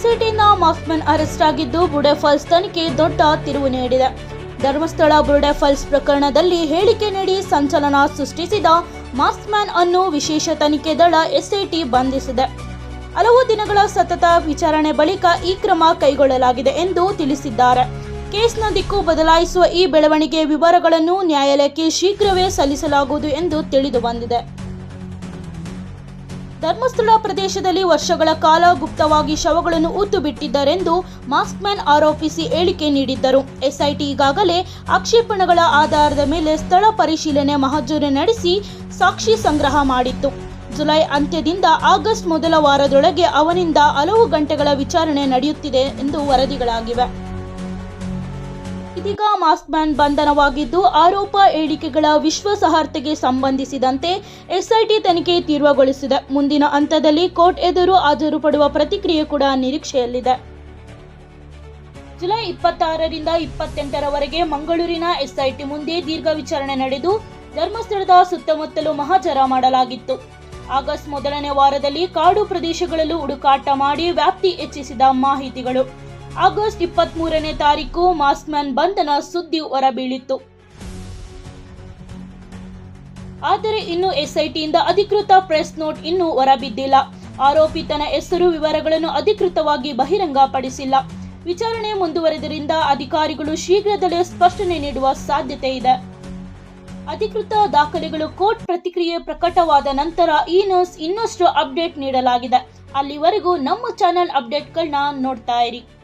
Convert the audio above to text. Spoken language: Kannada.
ಎಸ್ಐಟಿಯಿಂದ ಮಾಫ್ಮನ್ ಅರೆಸ್ಟ್ ಆಗಿದ್ದು ಬುಡೆ ಫಾಲ್ಸ್ ತನಿಖೆ ದೊಡ್ಡ ತಿರುವು ನೀಡಿದೆ. ಧರ್ಮಸ್ಥಳ ಬುರುಡೆ ಫಾಲ್ಸ್ ಪ್ರಕರಣದಲ್ಲಿ ಹೇಳಿಕೆ ನೀಡಿ ಸಂಚಲನ ಸೃಷ್ಟಿಸಿದ ಮಾಸ್ಕ್ಮ್ಯಾನ್ ಅನ್ನು ವಿಶೇಷ ತನಿಖೆ ದಳ ಎಸ್ಐಟಿ ಬಂಧಿಸಿದೆ. ಹಲವು ದಿನಗಳ ಸತತ ವಿಚಾರಣೆ ಬಳಿಕ ಈ ಕ್ರಮ ಕೈಗೊಳ್ಳಲಾಗಿದೆ ಎಂದು ತಿಳಿಸಿದ್ದಾರೆ. ಕೇಸ್ನ ದಿಕ್ಕು ಬದಲಾಯಿಸುವ ಈ ಬೆಳವಣಿಗೆ ವಿವರಗಳನ್ನು ನ್ಯಾಯಾಲಯಕ್ಕೆ ಶೀಘ್ರವೇ ಸಲ್ಲಿಸಲಾಗುವುದು ಎಂದು ತಿಳಿದು ಬಂದಿದೆ. ಧರ್ಮಸ್ಥಳ ಪ್ರದೇಶದಲ್ಲಿ ವರ್ಷಗಳ ಕಾಲ ಗುಪ್ತವಾಗಿ ಶವಗಳನ್ನು ಊತು ಮಾಸ್ಕ್ ಮಾಸ್ಕ್ಮ್ಯಾನ್ ಆರೋಪಿಸಿ ಹೇಳಿಕೆ ನೀಡಿದ್ದರು. ಎಸ್ಐಟಿ ಈಗಾಗಲೇ ಆಕ್ಷೇಪಣೆಗಳ ಆಧಾರದ ಮೇಲೆ ಸ್ಥಳ ಪರಿಶೀಲನೆ ಮಹಜೂರು ನಡೆಸಿ ಸಾಕ್ಷಿ ಸಂಗ್ರಹ ಮಾಡಿತ್ತು. ಜುಲೈ ಅಂತ್ಯದಿಂದ ಆಗಸ್ಟ್ ಮೊದಲ ವಾರದೊಳಗೆ ಅವನಿಂದ ಹಲವು ಗಂಟೆಗಳ ವಿಚಾರಣೆ ನಡೆಯುತ್ತಿದೆ ಎಂದು ವರದಿಗಳಾಗಿವೆ. ಇದೀಗ ಮಾಸ್ಕ್ಮ್ಯಾನ್ ಬಂಧನವಾಗಿದ್ದು ಆರೋಪ ಹೇಳಿಕೆಗಳ ವಿಶ್ವಾಸಾರ್ಹತೆಗೆ ಸಂಬಂಧಿಸಿದಂತೆ ಎಸ್ಐಟಿ ತನಿಖೆ ತೀವ್ರಗೊಳಿಸಿದೆ. ಮುಂದಿನ ಹಂತದಲ್ಲಿ ಕೋರ್ಟ್ ಎದುರು ಹಾಜರುಪಡುವ ಪ್ರತಿಕ್ರಿಯೆ ಕೂಡ ನಿರೀಕ್ಷೆಯಲ್ಲಿದೆ. ಜುಲೈ ಇಪ್ಪತ್ತಾರರಿಂದ ಇಪ್ಪತ್ತೆಂಟರವರೆಗೆ ಮಂಗಳೂರಿನ ಎಸ್ಐಟಿ ಮುಂದೆ ದೀರ್ಘ ವಿಚಾರಣೆ ನಡೆದು ಧರ್ಮಸ್ಥಳದ ಸುತ್ತಮುತ್ತಲು ಮಹಾಜರ ಮಾಡಲಾಗಿತ್ತು. ಆಗಸ್ಟ್ ಮೊದಲನೇ ವಾರದಲ್ಲಿ ಕಾಡು ಪ್ರದೇಶಗಳಲ್ಲೂ ಹುಡುಕಾಟ ಮಾಡಿ ವ್ಯಾಪ್ತಿ ಹೆಚ್ಚಿಸಿದ ಮಾಹಿತಿಗಳು. ಆಗಸ್ಟ್ ಇಪ್ಪತ್ಮೂರನೇ ತಾರೀಕು ಮಾಸ್ಕ್ಮ್ಯಾನ್ ಬಂಧನ ಸುದ್ದಿ ಹೊರಬೀಳಿತ್ತು. ಆದರೆ ಇನ್ನು ಎಸ್ಐಟಿಯಿಂದ ಅಧಿಕೃತ ಪ್ರೆಸ್ ನೋಟ್ ಇನ್ನೂ ಹೊರಬಿದ್ದಿಲ್ಲ. ಆರೋಪಿ ತನ್ನ ಹೆಸರು, ವಿವರಗಳನ್ನು ಅಧಿಕೃತವಾಗಿ ಬಹಿರಂಗಪಡಿಸಿಲ್ಲ. ವಿಚಾರಣೆ ಮುಂದುವರೆದರಿಂದ ಅಧಿಕಾರಿಗಳು ಶೀಘ್ರದಲ್ಲೇ ಸ್ಪಷ್ಟನೆ ನೀಡುವ ಸಾಧ್ಯತೆ ಇದೆ. ಅಧಿಕೃತ ದಾಖಲೆಗಳು ಕೋರ್ಟ್ ಪ್ರತಿಕ್ರಿಯೆ ಪ್ರಕಟವಾದ ನಂತರ ಈ ನ್ಯೂಸ್ ಇನ್ನಷ್ಟು ಅಪ್ಡೇಟ್ ನೀಡಲಾಗಿದೆ. ಅಲ್ಲಿವರೆಗೂ ನಮ್ಮ ಚಾನೆಲ್ ಅಪ್ಡೇಟ್ಗಳನ್ನ ನೋಡ್ತಾ ಇರಿ.